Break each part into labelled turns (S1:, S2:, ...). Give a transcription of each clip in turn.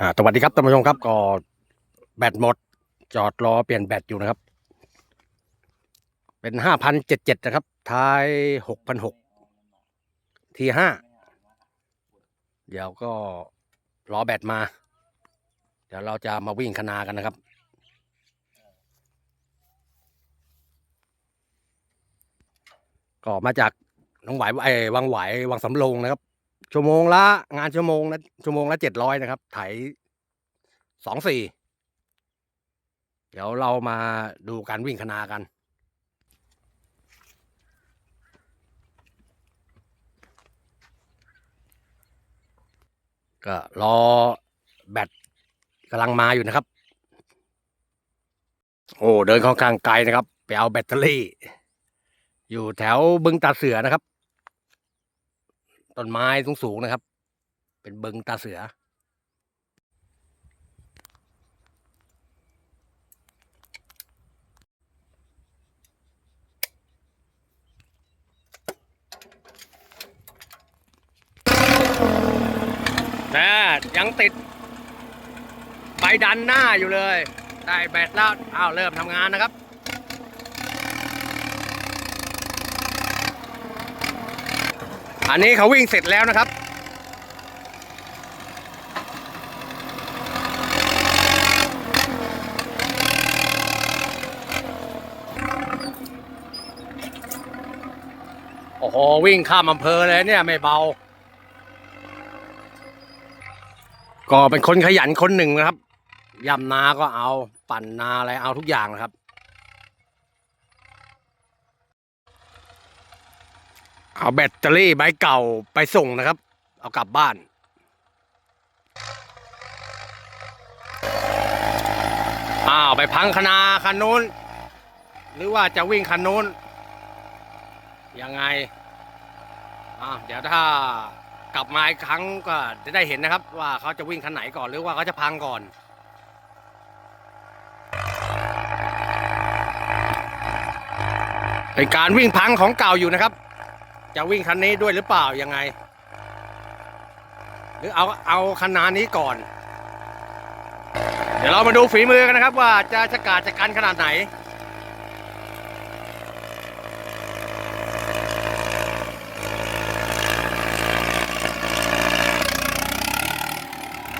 S1: อ่าสวัสดีครับท่านผู้ชมครับก็แบตหมด จอดรอเปลี่ยนแบตอยู่นะครับ เป็นห้าพันเจ็ดเจ็ดนะครับ ท้ายหกพันหกทีห้าเดี๋ยวก็รอแบตมา เดี๋ยวเราจะมาวิ่งคนากันนะครับ ก็มาจากน้องหวายไอ้วังหวายวังสำโรงนะครับ ชั่วโมงละงานชั่วโมงละชั่วโมงละเจ็ดร้อยนะครับ ไถสองสี่เดี๋ยวเรามาดูการวิ่งคนากัน ก็รอแบตกำลังมาอยู่นะครับ โอ้เดินค่อนข้างไกลนะครับ ไปเอาแบตเตอรี่ อยู่แถวบึงตาเสือนะครับ ต้นไม้สูงๆนะครับ เป็นเบึงตาเสือ นะยังติดใบดันหน้าอยู่เลย ได้แบตแล้ว อ้าว เริ่มทำงานนะครับ อันนี้เขาวิ่งเสร็จแล้วนะครับ โอ้โห วิ่งข้ามอำเภอเลยเนี่ยไม่เบา ก็เป็นคนขยันคนหนึ่งนะครับยำนาก็เอาปั่นนาอะไรเอาทุกอย่างนะครับ เอาแบตเตอรี่ใบเก่าไปส่งนะครับ เอากลับบ้านอ้าวไปพังคณาคันนู้น หรือว่าจะวิ่งคันนู้น ยังไงอ้าวเดี๋ยวถ้ากลับมาอีกครั้งก็จะได้เห็นนะครับ ว่าเขาจะวิ่งคันไหนก่อนหรือว่าเขาจะพังก่อนเป็นการวิ่งพังของเก่าอยู่นะครับ จะวิ่งคันนี้ด้วยหรือเปล่ายังไง หรือเอาเอาคันนานี้ก่อน เดี๋ยวเรามาดูฝีมือกันนะครับ ว่าจะชะกาจจะกันขนาดไหน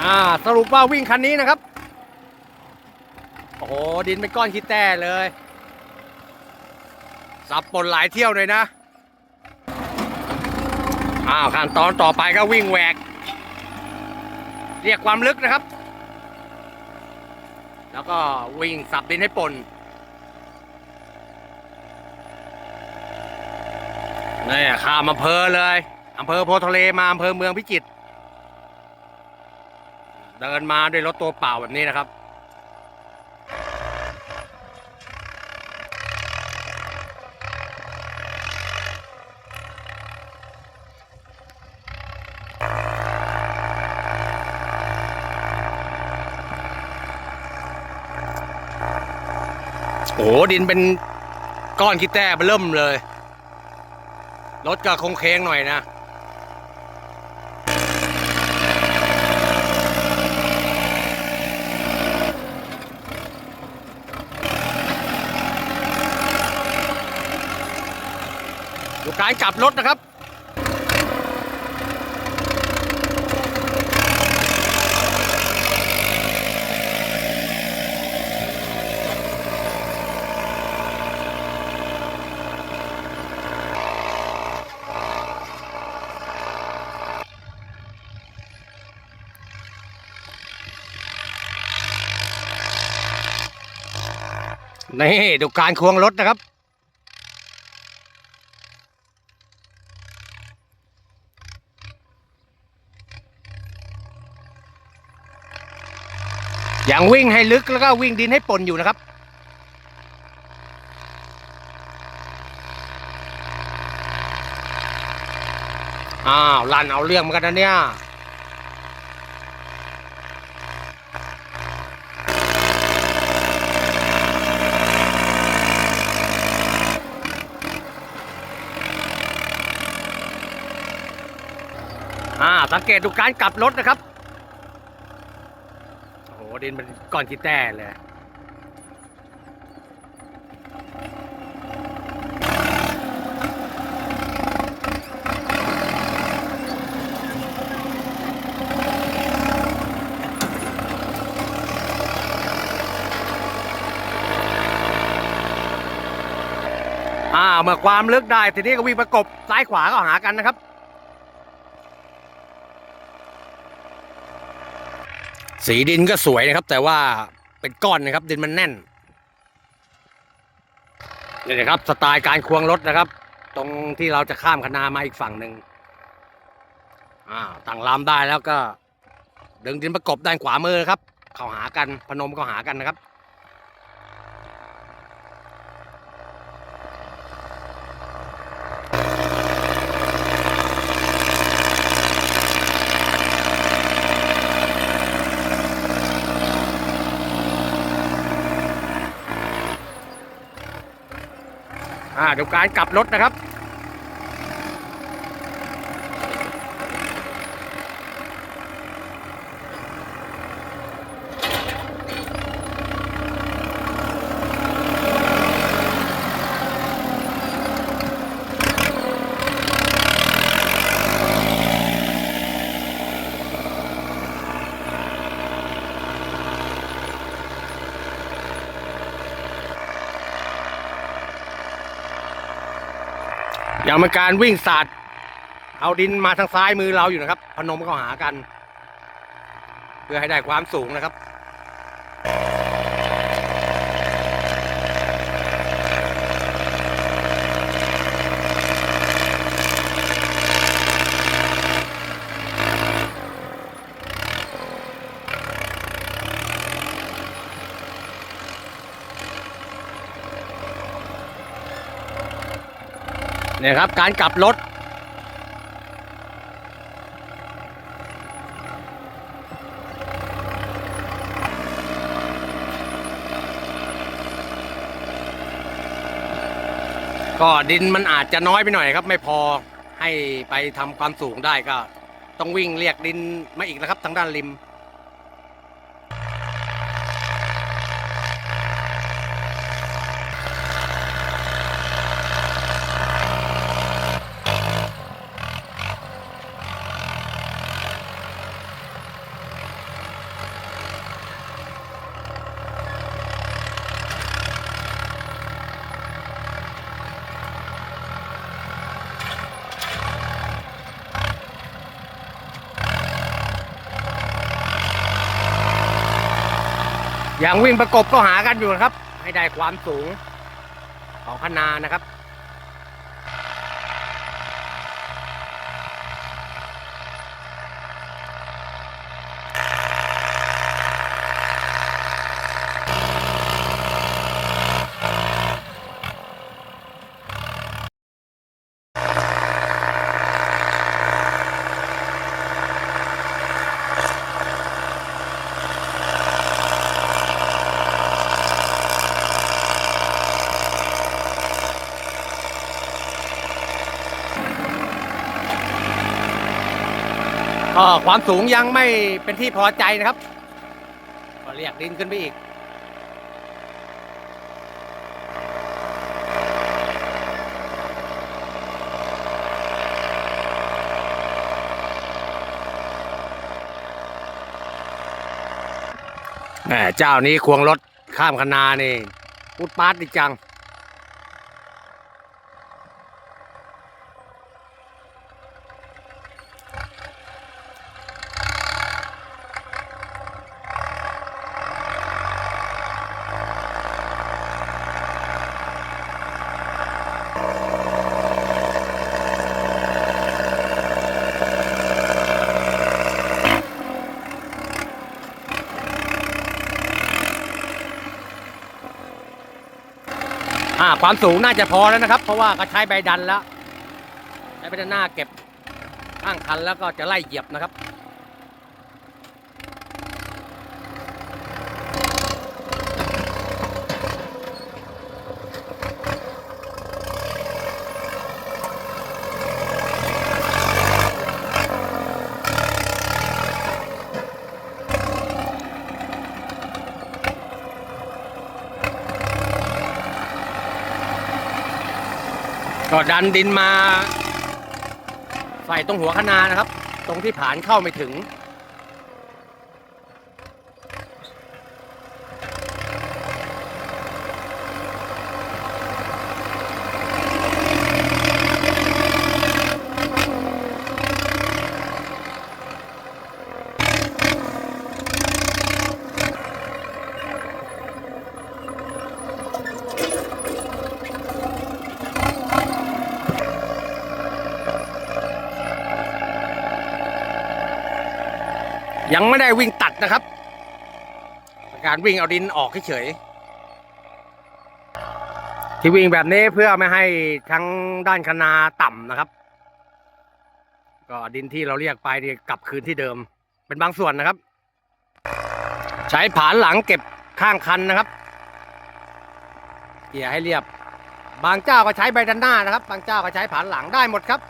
S1: อ่าสรุปว่าวิ่งคันนี้นะครับ โอ้โห ดินเป็นก้อนขี้แต้เลย สับปนหลายเที่ยวเลยนะ อ้าวขั้นตอนต่อไปก็วิ่งแหวก เรียกความลึกนะครับ แล้วก็วิ่งสับดินให้ปนนี่ข้ามอำเภอเลยอำเภอโพทะเลมาอำเภอเมืองพิจิตรเดินมาด้วยรถตัวเปล่าแบบนี้นะครับ โอ้ดินเป็นก้อนขี้แต้เริ่มเลย รถก็คงเคงหน่อยนะดูการกลับรถนะครับ นี่ดูการควงรถนะครับ อย่างวิ่งให้ลึกแล้วก็วิ่งดินให้ปนอยู่นะครับอ้าวลันเอาเรื่องเหมือนกันนะเนี่ย สังเกตดูการกลับรถนะครับ โอ้โหดินมันก้อนขี้แต้เลย อ่าเมื่อความลึกได้ ทีนี้ก็วิ่งประกบซ้ายขวาก็หากันนะครับ สีดินก็สวยนะครับ แต่ว่าเป็นก้อนนะครับ ดินมันแน่นนี่นะครับ สไตล์การควงรถนะครับ ตรงที่เราจะข้ามคนามาอีกฝั่งหนึ่งอ่าตั้งลามได้แล้วก็ ดึงดินประกบด้านขวามือครับ เข้าหากันพนมเข้าหากันนะครับ เดี๋ยวการกลับรถนะครับ ย่างเป็นการวิ่งสาดเอาดินมาทางซ้ายมือเราอยู่นะครับ พนมเข้าหากัน เพื่อให้ได้ความสูงนะครับ เนี่ยครับการกลับรถ ก็ดินมันอาจจะน้อยไปหน่อยครับ ไม่พอให้ไปทำความสูงได้ก็ ต้องวิ่งเรียกดินมาอีกนะครับทางด้านริม ย่างวิ่งประกบก็หากันอยู่นะครับ ให้ได้ความสูงของคณานะครับ ความสูงยังไม่เป็นที่พอใจนะครับ ก็เรียกดินขึ้นไปอีก แหมเจ้านี้ควงรถข้ามคนานี่พุดปาดดีจัง ความสูงน่าจะพอแล้วนะครับ เพราะว่าก็ใช้ใบดันแล้วใช้ใบดันหน้าเก็บข้างคันแล้วก็จะไล่เหยียบนะครับ ก็ดันดินมาใส่ตรงหัวคะนานะครับ ตรงที่ผานเข้าไม่ถึง ยังไม่ได้วิ่งตัดนะครับ การวิ่งเอาดินออกเฉยที่วิ่งแบบนี้เพื่อไม่ให้ทั้งด้านคนาต่ำนะครับ ก็ดินที่เราเรียกไปนี่กลับคืนที่เดิม เป็นบางส่วนนะครับ ใช้ผานหลังเก็บข้างคันนะครับเกี่ยให้เรียบ บางเจ้าก็ใช้ใบดันหน้านะครับ บางเจ้าก็ใช้ผานหลังได้หมดครับ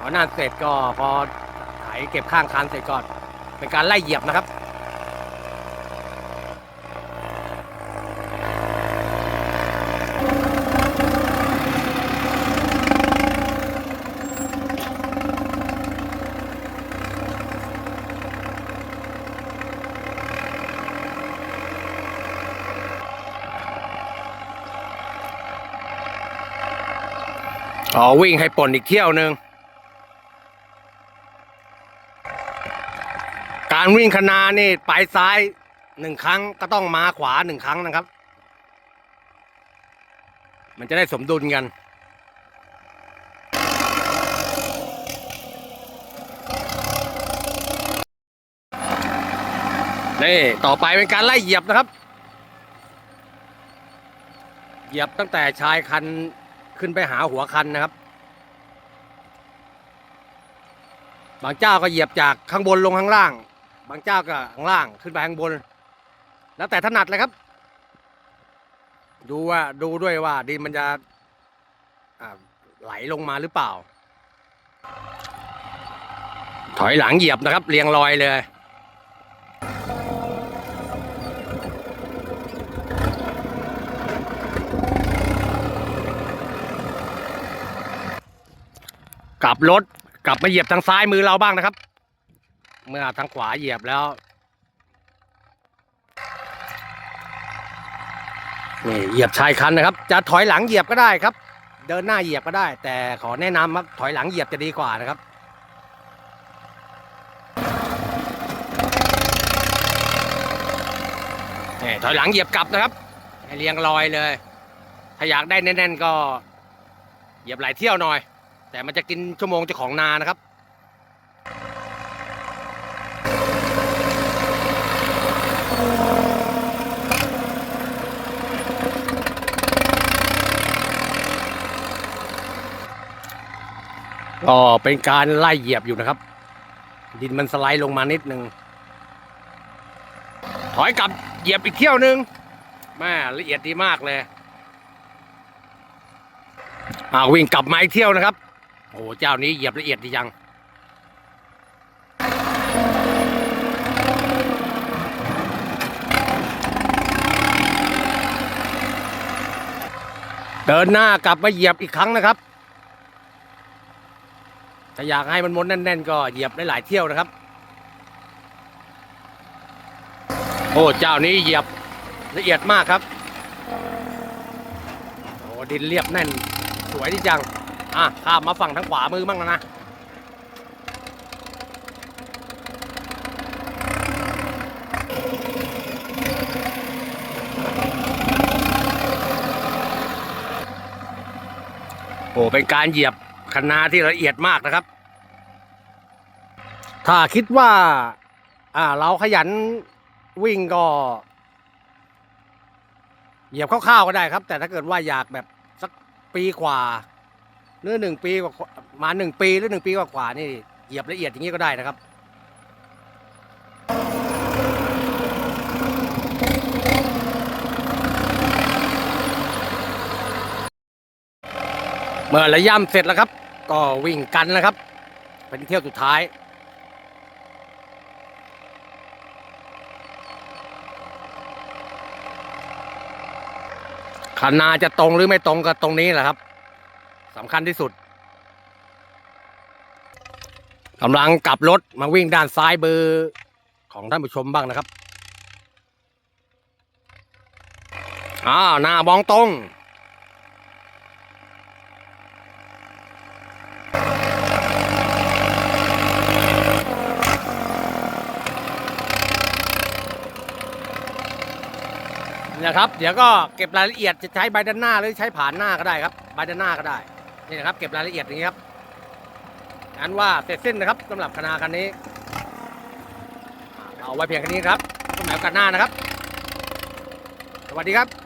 S1: พอนั่นเสร็จก็พอไถเก็บข้างคันเสร็จก็เป็นการไล่เหยียบนะครับอ๋อวิ่งให้ปนอีกเที่ยวหนึ่ง การ วิ่งคนานี่ปลายซ้ายหนึ่งครั้งก็ต้องมาขวาหนึ่งครั้งนะครับ มันจะได้สมดุลกัน นี่ ต่อไปเป็นการไล่เหยียบนะครับ เหยียบตั้งแต่ชายคันขึ้นไปหาหัวคันนะครับ บางเจ้าก็เหยียบจากข้างบนลงข้างล่าง บางเจ้าก็ข้างล่างขึ้นไปข้างบน แล้วแต่ถนัดเลยครับ ดูว่าดูด้วยว่าดินมันจะไหลลงมาหรือเปล่า ถอยหลังเหยียบนะครับ เรียงรอยเลยกลับรถกลับมาเหยียบทางซ้ายมือเราบ้างนะครับ เมื่อทางขวาเหยียบแล้ว นี่เหยียบชายคันนะครับ จะถอยหลังเหยียบก็ได้ครับ เดินหน้าเหยียบก็ได้ แต่ขอแนะนำครับถอยหลังเหยียบจะดีกว่านะครับนี่ถอยหลังเหยียบกลับนะครับเรียงรอยเลย ถ้าอยากได้แน่นๆก็ เหยียบหลายเที่ยวหน่อย แต่มันจะกินชั่วโมงเจ้าของนานะครับ ก็เป็นการไล่เหยียบอยู่นะครับ ดินมันสไลด์ลงมานิดนึง ถอยกลับเหยียบอีกเที่ยวนึงแม่ละเอียดดีมากเลยอ่าวิ่งกลับมาอีกเที่ยวนะครับโอ้โหเจ้านี้เหยียบละเอียดดีจังเดินหน้ากลับมาเหยียบอีกครั้งนะครับ ถ้าอยากให้มันม้วนแน่น ๆ ก็เหยียบได้หลายเที่ยวนะครับ โอ้เจ้านี้เหยียบละเอียดมากครับโอ้ดินเรียบแน่น สวยดีจังอะข้ามมาฝั่งทางขวามือบ้างนะนะโอ้เป็นการเหยียบ คะนาที่ละเอียดมากนะครับ ถ้าคิดว่า อ่า เราขยันวิ่งก็เหยียบคร่าวๆก็ได้ครับ แต่ถ้าเกิดว่าอยากแบบสักปีกว่าหรือหนึ่งปีกว่ามาหนึ่งปีหรือหนึ่งปีกว่าๆนี่เหยียบละเอียดอย่างนี้ก็ได้นะครับเมื่อระย่ำเสร็จแล้วครับ ก็วิ่งกันแล้วครับ เป็นเที่ยวสุดท้ายคันนาจะตรงหรือไม่ตรงกับตรงนี้แหละครับสำคัญที่สุดกำลังกลับรถมาวิ่งด้านซ้ายเบอร์ของท่านผู้ชมบ้างนะครับ อ้าวหน้ามองตรง นะครับ เดี๋ยวก็เก็บรายละเอียดจะใช้ใบด้านหน้าหรือใช้ผ่านหน้าก็ได้ครับใบด้านหน้าก็ได้นี่นะครับ เก็บรายละเอียดอย่างนี้ครับอันว่าเสร็จสิ้นนะครับสำหรับคณะคันนี้ เอาไว้เพียงแค่นี้ครับก็หมายกันหน้านะครับ สวัสดีครับ